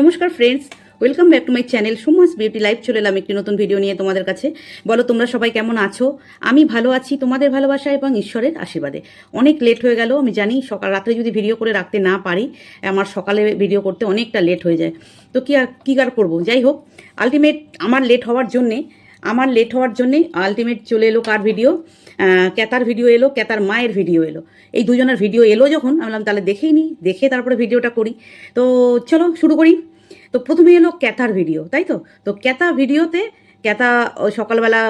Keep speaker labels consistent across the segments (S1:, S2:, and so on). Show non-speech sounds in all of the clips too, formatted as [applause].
S1: নমস্কার friends welcome back to my channel Suma's beauty live চলে এলাম একটি নতুন ভিডিও নিয়ে তোমাদের কাছে। বলো, তোমরা সবাই কেমন আছো? আমি ভালো আছি, তোমাদের ভালোবাসা এবং ঈশ্বরের আশীর্বাদে। অনেক লেট হয়ে গেল, আমি জানি সকাল রাতে যদি ভিডিও করে রাখতে না পারি, আমার সকালে ভিডিও করতে অনেকটা লেট হয়ে যায়। তো কী আর কী আর করব? যাই হোক আলটিমেট আমার লেট হওয়ার জন্যে আমার লেট হওয়ার জন্যেই আলটিমেট চলে এলো কার ভিডিও ক্যাতার ভিডিও এলো ক্যাতার মায়ের ভিডিও এলো। এই দুজনের ভিডিও এলো যখন, আমি বললাম, তাহলে দেখেই নিই দেখে তারপরে ভিডিওটা করি। তো চলো, শুরু করি। তো প্রথমে এলো ক্যাতার ভিডিও তাই তো? তো ক্যাতা ভিডিওতে ক্যাতা সকালবেলা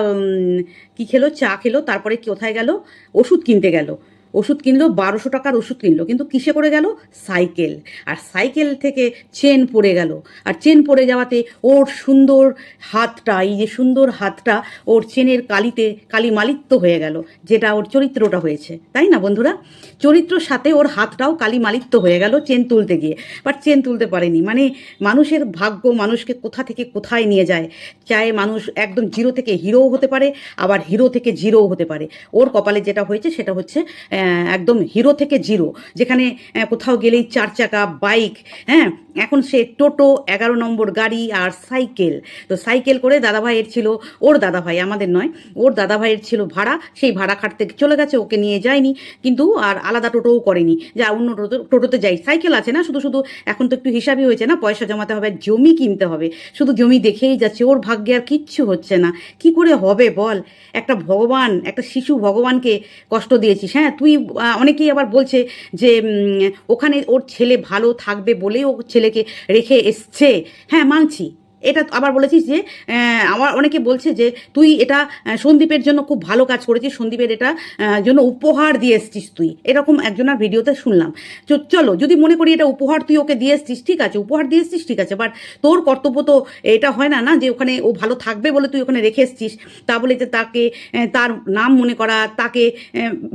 S1: কি খেলো, চা খেলো, তারপরে কোথায় গেল? ওষুধ কিনতে গেল। ওষুধ কিনলো, বারোশো টাকার ওষুধ কিনলো। কিন্তু কিসে করে গেল? সাইকেল। আর সাইকেল থেকে চেন পড়ে গেল। আর চেন পড়ে যাওয়াতে ওর সুন্দর হাতটা, এই যে সুন্দর হাতটা ওর চেনের কালিতে, কালি মালিত্য হয়ে গেল, যেটা ওর চরিত্রটা হয়েছে। তাই না বন্ধুরা? চরিত্রর সাথে ওর হাতটাও কালি মালিত্য হয়ে গেল চেন তুলতে গিয়ে। বাট চেন তুলতে পারেনি। মানে মানুষের ভাগ্য মানুষকে কোথা থেকে কোথায় নিয়ে যায়? চায় মানুষ একদম জিরো থেকে হিরোও হতে পারে, আবার হিরো থেকে জিরোও হতে পারে। ওর কপালে যেটা হয়েছে, সেটা হচ্ছে একদম হিরো থেকে জিরো। যেখানে কোথাও গেলেই চার চাকা, বাইক হ্যাঁ? এখন সে টোটো, এগারো নম্বর গাড়ি আর সাইকেল। তো সাইকেল করে দাদাভাইয়ের ছিল, ওর দাদাভাই, আমাদের নয়, ওর দাদাভাইয়ের ছিল ভাড়া। সেই ভাড়া খাটতে চলে গেছে, ওকে নিয়ে যায়নি। কিন্তু আর আলাদা টোটোও করেনি। যা অন্য টোটো, টোটোতে যাই। সাইকেল আছে না? শুধু শুধু এখন তো একটু হিসাবই হয়েছে না? পয়সা জমাতে হবে, জমি কিনতে হবে। শুধু জমি দেখেই যাচ্ছে, ওর ভাগ্যে আর কিচ্ছু হচ্ছে না। কি করে হবে বল? একটা ভগবান, একটা শিশু ভগবানকে কষ্ট দিয়েছিস হ্যাঁ? তুই আহ, অনেকেই আবার বলছে যে ওখানে ওর ছেলে ভালো থাকবে বলেই ও ছেলেকে রেখে এসছে। হ্যাঁ মানছি। এটা আবার বলেছিস যে আমার অনেকে বলছে যে, তুই এটা সন্দীপের জন্য খুব ভালো কাজ করেছিস, সন্দীপের এটা জন্য উপহার দিয়ে এসছিস তুই। এরকম একজনের ভিডিওতে শুনলাম। চলো, যদি মনে করি এটা উপহার তুই ওকে দিয়ে এসছিস, ঠিক আছে, উপহার দিয়ে এসছিস, ঠিক আছে বাট তোর কর্তব্য তো এটা হয় না না, যে ওখানে ও ভালো থাকবে বলে তুই ওখানে রেখে এসছিস। তা বলে যে তাকে তার নাম মনে করা, তাকে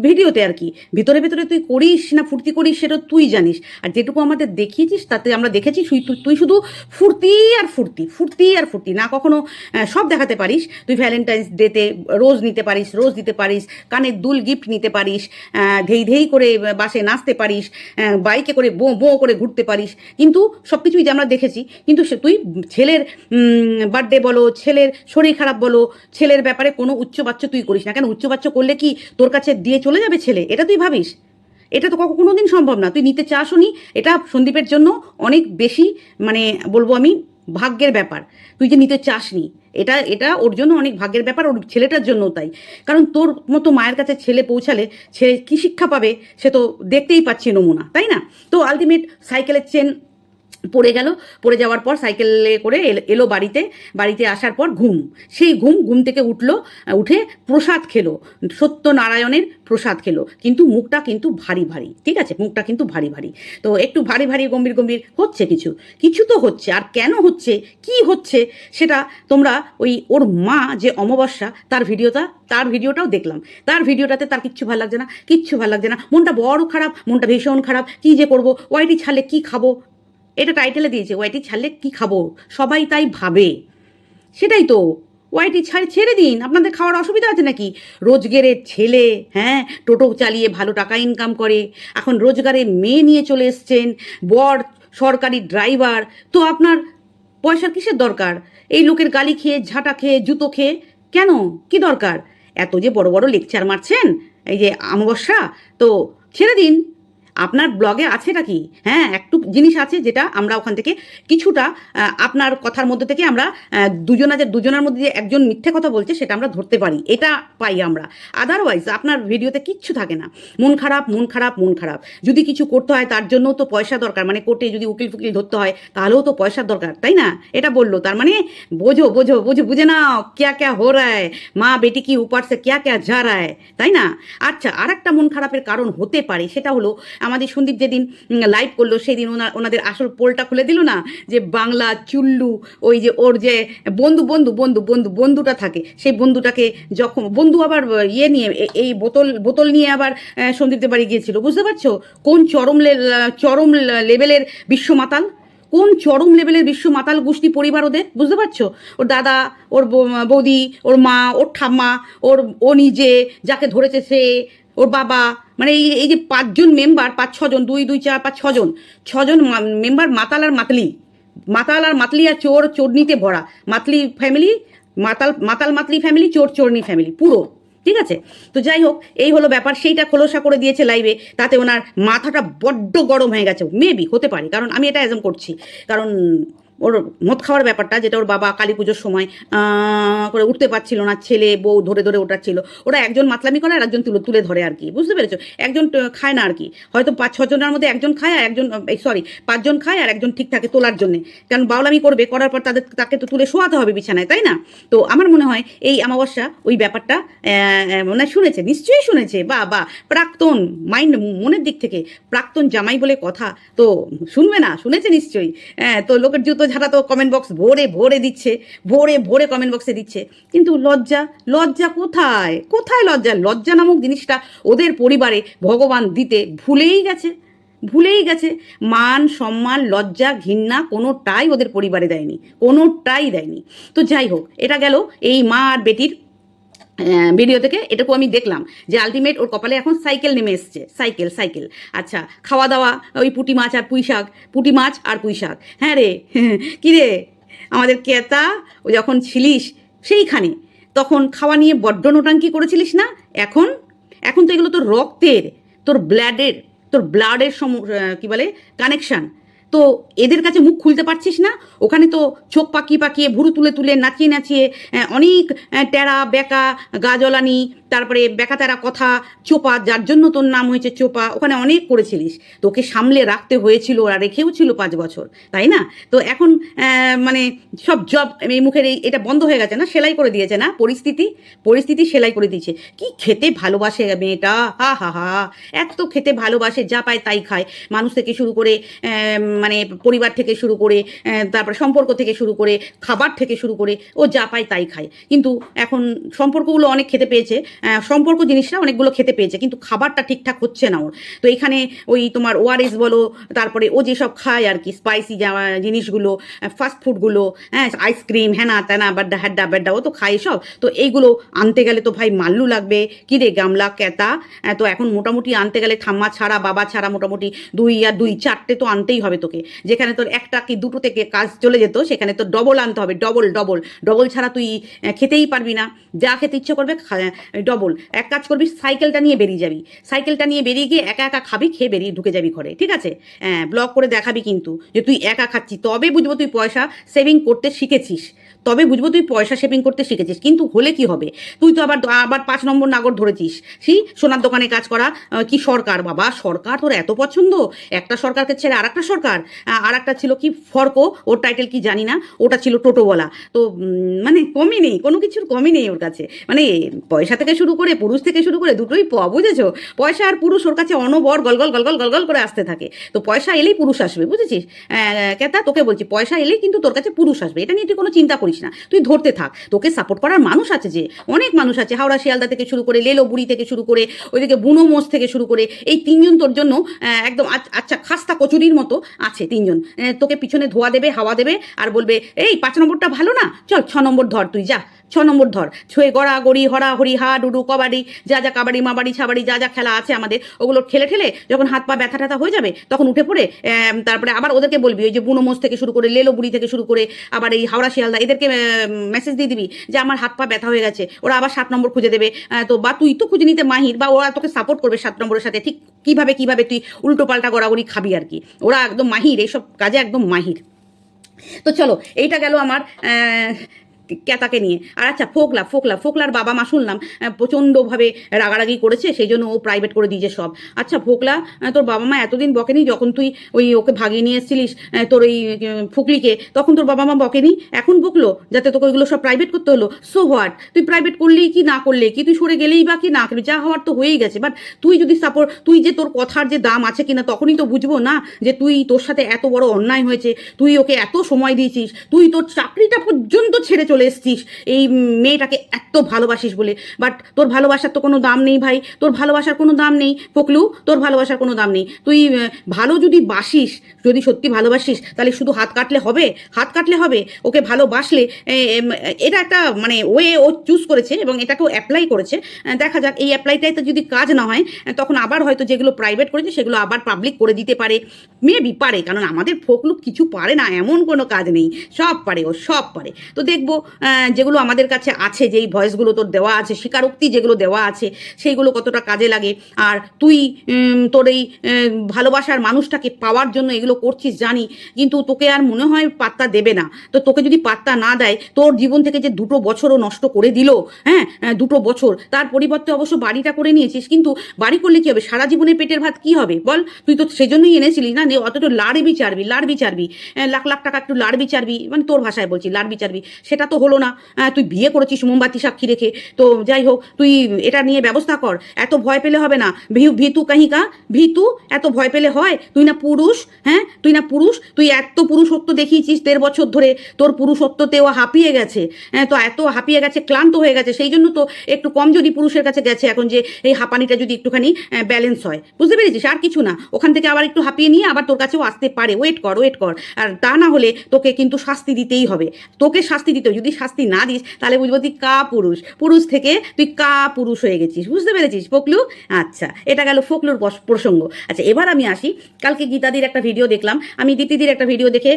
S1: ভিডিওতে আর কি, ভিতরে ভিতরে তুই করিস না ফুর্তি করিস সেটা তুই জানিস। আর যেটুকু আমাদের দেখিয়েছিস, তাতে আমরা দেখেছি তুই শুধু ফুর্তি আর ফুর্তি। ফুর্তি আর ফুর্তি, না কখনো সব দেখাতে পারিস। তুই ভ্যালেন্টাইন্স ডেতে রোজ নিতে পারিস, রোজ দিতে পারিস, কানের দুল গিফট নিতে পারিস ধেই ধেই করে বাসে নাচতে পারিস বাইকে করে বো বো করে ঘুরতে পারিস। কিন্তু সব কিছুই যে আমরা দেখেছি, কিন্তু সে, তুই ছেলের বার্থডে বলো, ছেলের শরীর খারাপ বলো, ছেলের ব্যাপারে কোনো উচ্চবাচ্য তুই করিস না। কেন? উচ্চবাচ্য করলে কি তোর কাছে দিয়ে চলে যাবে ছেলে? এটা তুই ভাবিস। এটা তো কখনো দিন সম্ভব না। তুই নিতে চাসও নি। এটা সন্দীপের জন্য অনেক বেশি মানে বলব আমি ভাগ্যের ব্যাপার। তুই যে নিতে চাস নি এটা এটা ওর জন্য অনেক ভাগ্যের ব্যাপার, ওর ছেলেটার জন্য তাই। কারণ তোর মতো মায়ের কাছে ছেলে পৌঁছালে ছেলে কী শিক্ষা পাবে, সে তো দেখতেই পাচ্ছি নমুনা, তাই না? তো আলটিমেট সাইকেলের চেন পড়ে গেল, পড়ে যাওয়ার পর সাইকেলে করে এল- বাড়িতে বাড়িতে আসার পর ঘুম। সেই ঘুম ঘুম থেকে উঠল, উঠে প্রসাদ খেলো, সত্যনারায়ণের প্রসাদ খেলো। কিন্তু মুখটা কিন্তু ভারী ভারী, ঠিক আছে? মুখটা কিন্তু ভারী ভারী। তো একটু ভারী ভারী, গম্ভীর গম্ভীর হচ্ছে কিছু? কিছু তো হচ্ছে, আর কেন হচ্ছে? কি হচ্ছে? সেটা তোমরা ওই ওর মা যে অমাবস্যা, তার ভিডিওটা, তার ভিডিওটাও দেখলাম। তার ভিডিওটাতে তার কিচ্ছু ভালো লাগছে না, কিচ্ছু ভালো লাগছে না। মনটা বড় খারাপ, মনটা ভীষণ খারাপ। কি যে করব? ওয়াইটি ছালে কি খাব? এটা টাইটেলে দিয়েছে ওয়াইটি ছাড়লে কি খাব? সবাই তাই ভাবে। সেটাই তো। ওয়াইটি ছাড়ে, ছেড়ে দিন। আপনাদের খাওয়ার অসুবিধা আছে নাকি? রোজগারের ছেলে হ্যাঁ টোটো চালিয়ে ভালো টাকা ইনকাম করে। এখন রোজগারের মেয়ে নিয়ে চলে এসছেন, বর, সরকারি ড্রাইভার তো আপনার পয়সার কিসের দরকার? এই লোকের গালি খেয়ে, ঝাঁটা খেয়ে, জুতো খেয়ে, কেন? কি দরকার? এত যে বড় বড় লেকচার মারছেন, এই যে অমাবস্যা, তো ছেড়ে দিন। আপনার ব্লগে আছেটা কি? হ্যাঁ একটু জিনিস আছে যেটা আমরা ওখান থেকে কিছুটা আপনার কথার মধ্যে থেকে আমরা দুজনা যে, দুজনের মধ্যে যে একজন মিথ্যে কথা বলছে সেটা আমরা ধরতে পারি। এটা পাই আমরা। আদারওয়াইজ আপনার ভিডিওতে কিচ্ছু থাকে না। মন খারাপ মন খারাপ মন খারাপ। যদি কিছু করতে হয় তার জন্যও তো পয়সা দরকার। মানে কোর্টে যদি উকিল ফুকিল ধরতে হয় তাহলেও তো পয়সার দরকার, তাই না? এটা বলল। তার মানে বোঝো বোঝো বোঝো, বুঝে নাও ক্যা ক্যা হো রা হ্যায়। মা বেটি কি উপর সে ক্যা ক্যা যা রা হ্যায়, তাই না? আচ্ছা আর একটা মন খারাপের কারণ হতে পারে সেটা হলো আমাদের সন্দীপ যেদিন লাইভ করল, সেদিন ওনার ওনাদের আসল পোলটা খুলে দিল না? যে বাংলা চুল্লু, ওই যে ওর যে বন্ধু বন্ধু বন্ধু বন্ধু, বন্ধুটা থাকে, সেই বন্ধুটাকে যখন, বন্ধু আবার ইয়ে নিয়ে এই বোতল বোতল নিয়ে আবার সন্দীপদের বাড়ি গিয়েছিল। বুঝতে পারছ? কোন চরম চরম লেভেলের বিশ্ব মাতাল? কোন চরম লেভেলের বিশ্ব মাতাল গোষ্ঠী পরিবার ওদের? বুঝতে পারছ? ওর দাদা, ওর বৌদি, ওর মা, ওর ঠাম্মা, ওর, ও নিজে, যাকে ধরেছে সে, ওর বাবা মানে এই এই যে পাঁচজন মেম্বার পাঁচ ছজন দুই দুই, চার পাঁচ ছজন ছজন মেম্বার মাতাল আর মাতলি। মাতাল আর মাতলি আর চোর চোরনিতে ভরা। মাতলি ফ্যামিলি মাতাল মাতাল মাতলি ফ্যামিলি চোর চোরনি ফ্যামিলি পুরো। ঠিক আছে? তো যাই হোক, এই হলো ব্যাপার। সেইটা খোলসা করে দিয়েছে লাইভে তাতে ওনার মাথাটা বড্ড গরম হয়ে গেছে। মেবি হতে পারে। কারণ আমি এটা অ্যাজম করছি। কারণ ওর মদ খাওয়ার ব্যাপারটা যেটা ওর বাবা কালী পুজোর সময় করে উঠতে পারছিল না, ছেলে, বউ ধরে ধরে ওঠাচ্ছিল ওরা একজন মাতলামি করে আর একজন তুলে তুলে ধরে আর কি, বুঝতে পেরেছ? একজন খায় না আর কি। হয়তো পাঁচ ছজনের মধ্যে একজন খায় আর একজন সরি পাঁচজন খায় আর একজন ঠিক থাকে তোলার জন্যে। কারণ বাউলামি করবে, করার পর তাদের, তাকে তো তুলে শোয়াতে হবে বিছানায়, তাই না? তো আমার মনে হয় এই অমাবস্যা ওই ব্যাপারটা মানে শুনেছে, নিশ্চয়ই শুনেছে। বা বা, প্রাক্তন মাইন্ড, মনের দিক থেকে প্রাক্তন জামাই বলে কথা তো শুনবে না, শুনেছে নিশ্চয়ই। হ্যাঁ তো লোকের জুতো ঝাড়া তো কমেন্ট বক্স ভোরে ভোরে দিচ্ছে, ভোরে ভোরে কমেন্ট বক্সে দিচ্ছে। কিন্তু লজ্জা লজ্জা কোথায়? কোথায় লজ্জা? লজ্জা নামক জিনিসটা ওদের পরিবারে ভগবান দিতে ভুলেই গেছে ভুলেই গেছে। মান, সম্মান, লজ্জা, ঘৃণা কোনোটাই ওদের পরিবারে দেয়নি, কোনোটাই দেয়নি। তো যাই হোক, এটা গেল এই মা আর বেটির ভিডিও থেকে এটুকু আমি দেখলাম যে আলটিমেট ওর কপালে এখন সাইকেল নেমে এসছে। সাইকেল সাইকেল আচ্ছা খাওয়া দাওয়া ওই পুঁটি মাছ আর পুঁই শাক। পুঁটি মাছ আর পুঁই শাক। হ্যাঁ রে [laughs] কি রে আমাদের কেতা ও যখন ছিলিস সেইখানে, তখন খাওয়া নিয়ে বড্ড নোটাঙ্কি করেছিলিস না? এখন? এখন তো এগুলো তোর রক্তের, তোর ব্লাডের তোর ব্লাডের সম কী বলে কানেকশান তো এদের কাছে মুখ খুলতে পারছিস না? ওখানে তো চোখ পাকিয়ে পাকিয়ে ভুরু তুলে তুলে নাচিয়ে নাচিয়ে অনেক টেরা বেকা গাজলানি, তারপরে বেকা তেরা কথা, চোপা, যার জন্য তোর নাম হয়েছে চোপা, ওখানে অনেক করেছিলিস। তোকে সামলে রাখতে হয়েছিল, ওরা রেখেও ছিল পাঁচ বছর, তাই না? তো এখন মানে সব জব এই মুখের এই, এটা বন্ধ হয়ে গেছে না? সেলাই করে দিয়েছে না? পরিস্থিতি? পরিস্থিতি সেলাই করে দিয়েছে। কি খেতে ভালোবাসে মেয়েটা? হা হা হা। এত খেতে ভালোবাসে, যা পায় তাই খায়। মানুষ থেকে শুরু করে মানে পরিবার থেকে শুরু করে তারপরে সম্পর্ক থেকে শুরু করে, খাবার থেকে শুরু করে, ও যা পায় তাই খায়। কিন্তু এখন সম্পর্কগুলো অনেক খেতে পেয়েছে সম্পর্ক জিনিসটা অনেকগুলো খেতে পেয়েছে, কিন্তু খাবারটা ঠিকঠাক হচ্ছে না ওর। তো এখানে ওই তোমার ওআরএস বলো, তারপরে ও যেসব খায় আর কি স্পাইসি জিনিসগুলো ফাস্টফুডগুলো হ্যাঁ আইসক্রিম হ্যানা ত্যানা বাড্ডা হ্যাড্ডা ব্যাড্ডা ও তো খায় সব। তো এইগুলো আনতে গেলে তো ভাই মাল্লু লাগবে। কি রে গামলা, ক্যাতা? তো এখন মোটামুটি আনতে গেলে ঠাম্মা ছাড়া, বাবা ছাড়া মোটামুটি দুই আর দুই চারটে তো আনতেই হবে তোকে। যেখানে তোর একটা কি দুটো থেকে কাজ চলে যেত, সেখানে তোর ডবল আনতে হবে ডবল ডবল ডবল ছাড়া তুই খেতেই পারবি না। যা খেতে ইচ্ছে করবে ডবল এক কাজ করবি সাইকেলটা নিয়ে বেরিয়ে যাবি। সাইকেলটা নিয়ে বেরিয়ে গিয়ে একা একা খাবি, খেয়ে বেরিয়ে ঢুকে যাবি ঘরে, ঠিক আছে? হ্যাঁ ব্লগ করে দেখাবি কিন্তু যে তুই একা খাচ্ছি তবে বুঝব তুই পয়সা সেভিং করতে শিখেছিস। তবে বুঝব তুই পয়সা সেভিং করতে শিখেছিস, কিন্তু হলে কি হবে? তুই তো আবার আবার পাঁচ নম্বর নাগর ধরেছিস। সি সোনার দোকানে কাজ করা কি সরকার বাবা? সরকার তোর এত পছন্দ? একটা সরকারকে ছেড়ে আর একটা সরকার? আর একটা ছিল কি ফর্কো? ওর টাইটেল কি জানি না, ওটা ছিল টোটোওয়ালা। তো মানে কমই নেই, কোনো কিছুর কমই নেই ওর কাছে। মানে পয়সা থেকে শুরু করে, পুরুষ থেকে শুরু করে দুটোই প, বুঝেছ? পয়সা আর পুরুষ ওর কাছে অনবর গলগল গলগল গলগল করে আসতে থাকে। তো পয়সা এলেই পুরুষ আসবে, বুঝেছিস? কেতা তোকে বলছি, পয়সা এলেই কিন্তু তোর কাছে পুরুষ আসবে। এটা নিয়ে তুই কোনো চিন্তা করিস না। তুই ধরতে থাক। তোকে সাপোর্ট করার মানুষ আছে যে, অনেক মানুষ আছে। হাওড়া, শিয়ালদা থেকে শুরু করে, লেলো, বুড়ি থেকে শুরু করে, ওইদিকে বুনো মোষ থেকে শুরু করে, এই তিনজন তোর জন্য একদম আচ- আচ্ছা খাস্তা কচুরির মতো আছে তিনজন। তোকে পিছনে ধোয়া দেবে, হাওয়া দেবে আর বলবে, এই, পাঁচ নম্বরটা ভালো না? চল, ছ নম্বর ধর তুই, যা। ছ নম্বর ধর। ছুঁয়ে গড়া, গড়ি হরা হরি হা, ডুডু, কবাডি, যা যা, কাবাডি, মাবাডি, ছাবাড়ি, যা যা খেলা আছে আমাদের, ওগুলো ঠেলে ঠেলে যখন হাত পা ব্যথা ট্যাথা হয়ে যাবে, তখন উঠে পড়ে তারপরে আবার ওদেরকে বলবি, ওই যে বুনোমোজ থেকে শুরু করে, লেলো বুড়ি থেকে শুরু করে, আবার এই হাওড়া শিয়ালদা, এদেরকে মেসেজ দিয়ে দিবি যে আমার হাত পা ব্যথা হয়ে গেছে, ওরা আবার সাত নম্বর খুঁজে দেবে তো বা তুই তো খুঁজে নিতে মাহির, বা ওরা তোকে সাপোর্ট করবে সাত নম্বরের সাথে, ঠিক কীভাবে কীভাবে তুই উল্টো পাল্টা গড়াগড়ি খাবি আর কি, ওরা একদম মাহির, এইসব কাজে একদম মাহির। তো চলো, এইটা গেল আমার ক্যাতাকে নিয়ে। আর আচ্ছা ফোকলা ফোকলা, ফোকলার বাবা মা শুনলাম প্রচণ্ডভাবে রাগারাগি করেছে সেই জন্য ও প্রাইভেট করে দিয়েছে সব। আচ্ছা ফোকলা তোর বাবা মা এতদিন বকেনি যখন তুই ওই ওকে ভাগিয়ে নিয়ে এসেছিলিস তোর ওই ফুকলিকে, তখন তোর বাবা মা বকেনি? এখন বকলো, যাতে তোকে ওইগুলো সব প্রাইভেট করতে হলো? সো হোয়াট তুই প্রাইভেট করলেই কি, না করলে কি? তুই সরে গেলেই বা কি, না করবি যা হওয়ার তো হয়েই গেছে। বাট তুই যদি সাপোর্ট তুই যে তোর কথার যে দাম আছে কিনা, তখনই তো বুঝব না যে তুই তোর সাথে এত বড় অন্যায় হয়েছে, তুই ওকে এত সময় দিয়েছিস, তুই তোর চাকরিটা পর্যন্ত ছেড়ে চলে চলে এসছিস। এই মেয়েটাকে এত ভালোবাসিস বলে। বাট তোর ভালোবাসার তো কোনো দাম নেই ভাই। তোর ভালোবাসার কোনো দাম নেই। পকলু, তোর ভালোবাসার কোনো দাম নেই। তুই ভালো যদি বাসিস, যদি সত্যি ভালোবাসিস, তাহলে শুধু হাত কাটলে হবে? হাত কাটলে হবে? ওকে ভালোবাসলে এটা একটা মানে ওয়ে ও চুজ করেছে এবং এটাকেও অ্যাপ্লাই করেছে। দেখা যাক, এই অ্যাপ্লাইটাই তো যদি কাজ না হয় তখন আবার হয়তো যেগুলো প্রাইভেট করেছে, সেগুলো আবার পাবলিক করে দিতে পারে। মেবি পারে, কারণ আমাদের ফোকলুক কিছু পারে না, এমন কোনো কাজ নেই। সব পারে ও, সব পারে। তো দেখব যেগুলো আমাদের কাছে আছে, যেই ভয়েসগুলো তোর দেওয়া আছে, স্বীকারোক্তি যেগুলো দেওয়া আছে, সেইগুলো কতটা কাজে লাগে। আর তুই তোর এই ভালোবাসার মানুষটাকে পাওয়ার জন্য এগুলো করছিস, জানি। কিন্তু তোকে আর মনে হয় পাত্তা দেবে না। তো তোকে যদি পাত্তা না দেয়, তোর জীবন থেকে যে দুটো বছরও নষ্ট করে দিল হ্যাঁ দুটো বছর, তার পরিবর্তে অবশ্য বাড়িটা করে নিয়েছিস, কিন্তু বাড়ি করলে কি হবে? সারা জীবনে পেটের ভাত কি হবে? বল, তুই তো সেজন্যই এনেছিলিস না অতটা লাড়বি চারবি লাড়বি চারবি লাখ লাখ টাকা একটু লাড়বি চারবি মানে তোর ভাষায় বলছি, লাড়বি চারবি সেটা তো হলো না। তুই বিয়ে করেছিস মোমবাতি সাক্ষী রেখে। তো যাই হোক, তুই এটা নিয়ে ব্যবস্থা কর। এত ভয় পেলে হবে না। ভীতু কাহিকা ভীতু, এত ভয় পেলে হয়? তুই না পুরুষ হ্যাঁ? তুই না পুরুষ? তুই এত পুরুষত্ব দেখিয়েছিস দেড় বছর ধরে। তোর পুরুষত্বতেও হাঁপিয়ে গেছে। হ্যাঁ তো এত হাঁপিয়ে গেছে, ক্লান্ত হয়ে গেছে। সেই জন্য তো একটু কম যদি পুরুষের কাছে গেছে এখন যে এই হাঁপানিটা যদি একটুখানি ব্যালেন্স হয়। বুঝতে পেরেছিস? আর কিছু না। ওখান থেকে আবার একটু হাঁপিয়ে নিয়ে আবার তোর কাছেও আসতে পারে। ওয়েট কর ওয়েট কর। আর তা না হলে তোকে কিন্তু শাস্তি দিতেই হবে। তোকে শাস্তি দিতে। যদি শাস্তি না দিস, তাহলে বুঝব তুই কা পুরুষ। পুরুষ থেকে তুই কা পুরুষ হয়ে গেছিস, বুঝতে পেরেছিস ফকলু? আচ্ছা এটা গেল ফকলুর প্রসঙ্গ। আচ্ছা এবার আমি আসি। কালকে গীতাদির একটা ভিডিও দেখলাম। আমি দীপ্তিদির একটা ভিডিও দেখে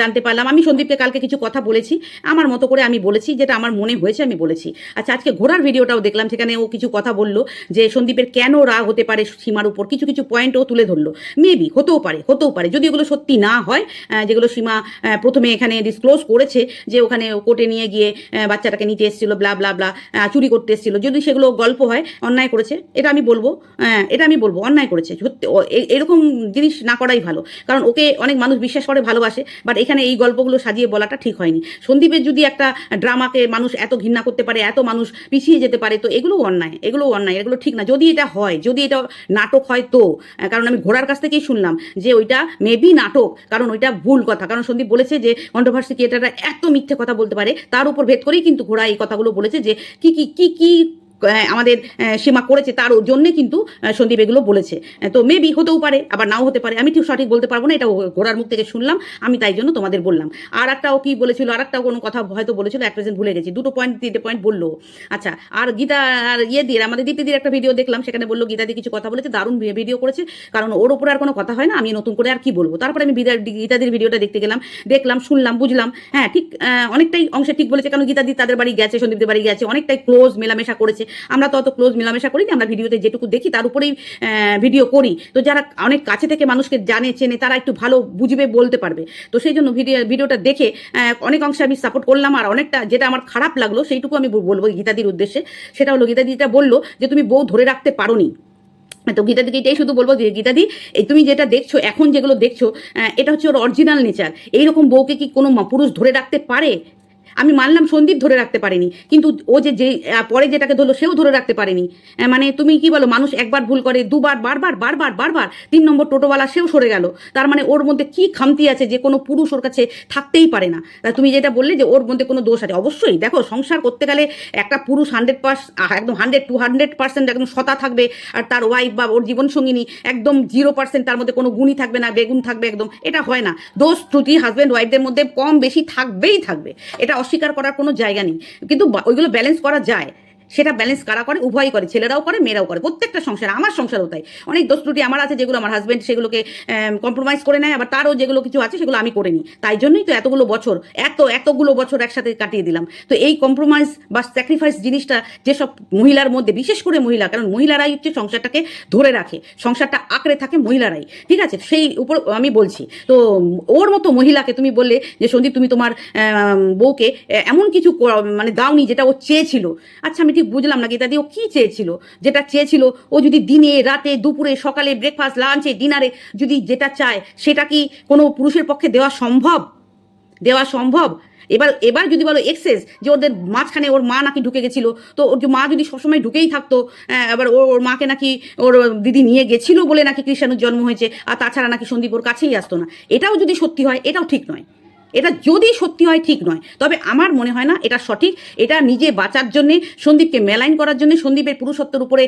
S1: জানতে পারলাম। আমি সন্দীপকে কালকে কিছু কথা বলেছি। আমার মতো করে আমি বলেছি, যেটা আমার মনে হয়েছে আমি বলেছি। আচ্ছা আজকে ঘোড়ার ভিডিওটাও দেখলাম, সেখানে ও কিছু কথা বলল যে সন্দীপের কেন রাগ হতে পারে সীমার উপর। কিছু কিছু পয়েন্টও তুলে ধরলো। মেবি হতেও পারে হতেও পারে। যদি এগুলো সত্যি না হয় যেগুলো সীমা প্রথমে এখানে ডিসক্লোজ করেছে যে ওখানে কোর্টে নিয়ে গিয়ে বাচ্চাটাকে নিতে এসেছিল ব্লা ব্লা ব্লা চুরি করতে এসেছিল। যদি সেগুলো গল্প হয়, অন্যায় করেছে, এটা আমি বলব এটা আমি বলব, অন্যায় করেছে এরকম জিনিস না করাই ভালো। কারণ ওকে অনেক মানুষ বিশ্বাস করে, ভালোবাসে বাট এখানে এই গল্পগুলো সাজিয়ে বলাটা ঠিক হয়নি। সন্দীপের যদি একটা ড্রামাকে মানুষ এত ঘৃণা করতে পারে, এত মানুষ পিছিয়ে যেতে পারে, তো এগুলো অন্যায় এগুলো অন্যায়, এগুলো ঠিক না। যদি এটা হয়, যদি এটা নাটক হয় তো কারণ আমি ঘোড়ার কাছ থেকেই শুনলাম যে ওইটা মেবি নাটক, কারণ ওইটা ভুল কথা। কারণ সন্দীপ বলেছে যে কন্ট্রোভার্সি ক্রিয়েটাররা এত মিথ্যে কথা বলতে পারে তার উপর ভেদ করেই কিন্তু ঘোড়া এই কথাগুলো বলেছে যে কি কি কি কি আমাদের সীমা করেছে তার জন্যে কিন্তু সন্দীপ এগুলো বলেছে। তো মেবি হতেও পারে, আবার নাও হতে পারে। আমি ঠিক সঠিক বলতে পারব না, এটা ঘোড়ার মুখ থেকে শুনলাম, আমি তাই জন্য তোমাদের বললাম। আর একটা ও কি বলেছিল আর একটা কোনো কথা হয়তো বলেছিল, এক প্রেজেন্ট ভুলে গেছি। দুটো পয়েন্ট তিনটে পয়েন্ট বলল। আচ্ছা আর গীতা, আর ইয়ে দিয়ে, আমাদের দীপ্তিদির একটা ভিডিও দেখলাম, সেখানে বলল, গীতা দিয়ে কিছু কথা বলেছে, দারুণ ভিডিও করেছে, কারণ ওর ওপরে আর কোনো কথা হয় না, আমি নতুন করে আর কি বলব? তারপরে আমি গীতাদির ভিডিওটা দেখতে গেলাম, দেখলাম, শুনলাম, বুঝলাম হ্যাঁ ঠিক অনেকটাই অংশে ঠিক বলেছে, কারণ গীতাদি তাদের বাড়ি গেছে, সন্দীপদের বাড়ি গেছে, অনেকটাই ক্লোজ মেলামেশা করেছে। আমরা তো অত ক্লোজ মেলামেশা করি না আমরা ভিডিওতে যেটুকু দেখি তার উপরেই ভিডিও করি। তো যারা অনেক কাছে থেকে মানুষকে জানে, চেনে, তারা একটু ভালো বুঝবে, বলতে পারবে। তো সেই জন্য ভিডিও, ভিডিওটা দেখে অনেক অংশে আমি সাপোর্ট করলাম আর অনেকটা যেটা আমার খারাপ লাগল সেইটুকু আমি বলব গীতাদির উদ্দেশ্যে। সেটা হলো গীতাদিটা বলল যে, তুমি বউ ধরে রাখতে পারোনি। তো গীতাদিকে এটাই শুধু বলব যে, গীতাদি, এই তুমি যেটা দেখছ, এখন যেগুলো দেখছ এটা হচ্ছে ওর অরিজিনাল নেচার এইরকম বউকে কি কোনো পুরুষ ধরে রাখতে পারে? আমি মানলাম সন্দীপ ধরে রাখতে পারেনি। কিন্তু ও যে যে পরে যেটাকে ধরলো সেও ধরে রাখতে পারেনি। মানে তুমি কি বলো, মানুষ একবার ভুল করে, দুবার, বারবার বারবার বারবার, তিন নম্বর টোটোওয়ালা সেও সরে গেল। তার মানে ওর মধ্যে কি খামতি আছে যে কোনো পুরুষ ওর কাছে থাকতেই পারে না। তা তুমি যেটা বললে যে ওর মধ্যে কোনো দোষ আছে, অবশ্যই। দেখো, সংসার করতে গেলে একটা পুরুষ হান্ড্রেড পার্স একদম হান্ড্রেড টু হান্ড্রেড পার্সেন্ট একদম সতা থাকবে, আর তার ওয়াইফ বা ওর জীবনসঙ্গিনী একদম জিরো পার্সেন্ট তার মধ্যে কোনো গুণই থাকবে না, বেগুন থাকবে একদম। এটা হয় না। দোষ, ত্রুটি হাজব্যান্ড ওয়াইফদের মধ্যে কম বেশি থাকবেই থাকবে। এটা অস্বীকার করার কোনো জায়গা নেই। কিন্তু ওইগুলো ব্যালেন্স করা যায়। সেটা ব্যালেন্স কারা করে? উভয়ই করে। ছেলেরাও করে, মেয়েরাও করে। প্রত্যেকটা সংসার, আমার সংসারও তাই। অনেক দোষ ত্রুটি আমার আছে, যেগুলো আমার হাজব্যান্ড সেগুলোকে কম্প্রোমাইজ করে নেয়, আবার তারও যেগুলো কিছু আছে, সেগুলো আমি করে নিই। তাই জন্যই তো এতগুলো বছর, এত, এতগুলো বছর একসাথে কাটিয়ে দিলাম। তো এই কম্প্রোমাইজ বা স্যাক্রিফাইস জিনিসটা যেসব মহিলার মধ্যে, বিশেষ করে মহিলা, কারণ মহিলারাই হচ্ছে সংসারটাকে ধরে রাখে। সংসারটা আঁকড়ে থাকে মহিলারাই। ঠিক আছে? সেই উপর আমি বলছি। তো ওর মতো মহিলাকে তুমি বললে যে, সন্দীপ, তুমি তোমার বউকে এমন কিছু মানে দাওনি যেটা ও চেয়েছিল। আচ্ছা আমি ঠিক বুঝলাম না দিয়ে ও কী চেয়েছিল? যেটা চেয়েছিল ও যদি দিনে রাতে দুপুরে সকালে ব্রেকফাস্ট লাঞ্চে ডিনারে যদি যেটা চায় সেটা কি কোনো পুরুষের পক্ষে দেওয়া সম্ভব? দেওয়া সম্ভব? এবার এবার যদি বলো এক্সেস যে ওদের মাঝখানে ওর মা নাকি ঢুকে গেছিল তো ওর মা যদি সবসময় ঢুকেই থাকতো আহ, এবার ওর ওর মাকে নাকি ওর দিদি নিয়ে গেছিল বলে নাকি কৃষ্ণাণুর জন্ম হয়েছে আর তাছাড়া নাকি সন্দীপ ওর কাছেই আসতো না এটাও যদি সত্যি হয় এটাও ঠিক নয়। এটা যদি সত্যি হয়, ঠিক নয়। তবে আমার মনে হয় না এটা সঠিক। এটা নিজে বাঁচার জন্য, সন্দীপকে মেলাইন করার জন্য, সন্দীপের পুরুষত্বের উপরে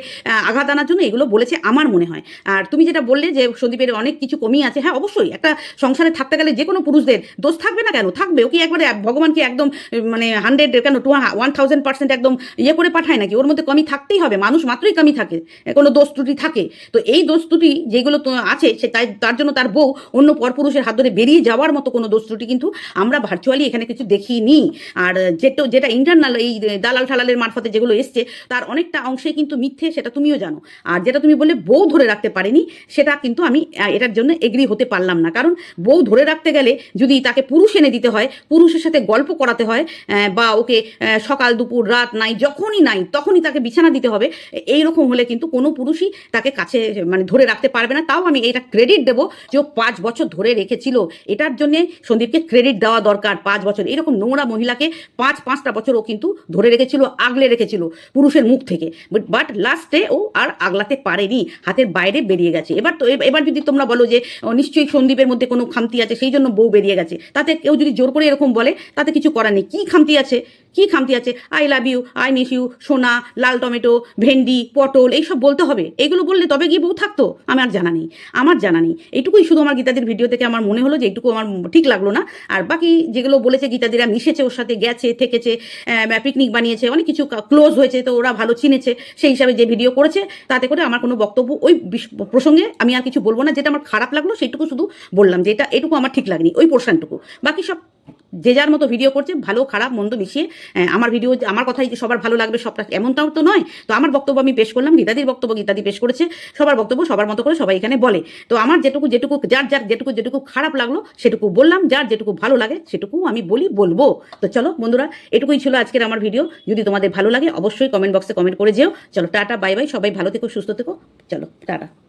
S1: আঘাত আনার জন্য এগুলো বলেছে আমার মনে হয়। আর তুমি যেটা বললে যে সন্দীপের অনেক কিছু কমই আছে হ্যাঁ অবশ্যই একটা সংসারে থাকতে গেলে যে কোনো পুরুষদের দোষ থাকবে না কেন? থাকবে। ও কি একবারে ভগবানকে একদম মানে হান্ড্রেড কেন টু ওয়ান থাউজেন্ড পার্সেন্ট একদম ইয়ে করে পাঠায় নাকি? ওর মধ্যে কমি থাকতেই হবে। মানুষ মাত্রই কমি থাকে। কোনো দোষ ত্রুটি থাকে। তো এই দোষ ত্রুটি যেগুলো আছে, সে তাই, তার জন্য তার বউ অন্য পরপুরুষের হাত ধরে বেরিয়ে যাওয়ার মতো কোনো দোষ ত্রুটি কিন্তু আমরা ভার্চুয়ালি এখানে কিছু দেখিনি। আর যেটা যেটা ইন্টারনাল এই দালাল ঠালালের মারফতে যেগুলো এসছে, তার অনেকটা অংশে কিন্তু মিথ্যে, সেটা তুমিও জানো। আর যেটা তুমি বললে, বউ ধরে রাখতে পারেনি, সেটা কিন্তু আমি এটার জন্য এগ্রি হতে পারলাম না। কারণ বউ ধরে রাখতে গেলে যদি তাকে পুরুষ এনে দিতে হয়, পুরুষের সাথে গল্প করাতে হয় বা ওকে সকাল, দুপুর, রাত, নাই, যখনই নাই, তখনই তাকে বিছানা দিতে হবে এই রকম হলে কিন্তু কোনো পুরুষই তাকে কাছে মানে ধরে রাখতে পারবে না। তাও আমি এটা ক্রেডিট দেবো যে ও পাঁচ বছর ধরে রেখেছিল। এটার জন্যে সন্দীপকে ক্রেডিট দেওয়া দরকার পাঁচ বছর। এরকম নোংরা মহিলাকে পাঁচ, পাঁচটা বছর ও কিন্তু ধরে রেখেছিল, আগলে রেখেছিল পুরুষের মুখ থেকে। বাট লাস্টে ও আর আগলাতে পারেনি, হাতের বাইরে বেরিয়ে গেছে। এবার তো এবার যদি তোমরা বলো যে নিশ্চয়ই সন্দীপের মধ্যে কোনো খামতি আছে, সেই জন্য বউ বেরিয়ে গেছে। তাতে কেউ যদি জোর করে এরকম বলে, তাতে কিছু করার নেই। কী খামতি আছে? কি খামতি আছে? I love you I miss you সোনা, লাল টমেটো, ভেন্ডি, পটল, এইসব বলতে হবে। এগুলো বললে তবে গিয়ে বউ থাকতো। আমার জানা নেই। আমার জানা নেই। এইটুকুই শুধু আমার গীতাদির ভিডিও থেকে আমার মনে হলো যে এইটুকু আমার ঠিক লাগল না। আর বাকি যেগুলো বলেছে গীতাদিরা মিশেছে ওর সাথে, গেছে, থেকেছে পিকনিক বানিয়েছে, অনেক কিছু ক্লোজ হয়েছে, তো ওরা ভালো চিনেছে। সেই হিসাবে যে ভিডিও করেছে, তাতে করে আমার কোনো বক্তব্য ওই প্রসঙ্গে আমি আর কিছু বলব না। যেটা আমার খারাপ লাগল সেইটুকু শুধু বললাম যে এটা এটুকু আমার ঠিক লাগনি। ওই পোর্শনটুকু বাকি সব যে যার মতো ভিডিও করছে, ভালো, খারাপ, মন্দ মিশিয়ে আমার ভিডিও আমার কথাই যে সবার ভালো লাগবে, সবটা এমনটাও তো নয়। তো আমার বক্তব্য আমি পেশ করলাম, গীতাদির বক্তব্য গীতাদি পেশ করেছে, সবার বক্তব্য সবার মতো করে সবাই এখানে বলে। তো আমার যেটুকু যেটুকু, যার যার যেটুকু যেটুকু খারাপ লাগল, সেটুকু বললাম, যার যেটুকু ভালো লাগে, সেটুকু আমি বলি, বলব। তো চলো বন্ধুরা, এটুকুই ছিল আজকের আমার ভিডিও যদি তোমাদের ভালো লাগে, অবশ্যই কমেন্ট বক্সে কমেন্ট করে যেও। চলো টাটা বাই বাই সবাই ভালো থেকো, সুস্থ থেকো। চলো, টাটা।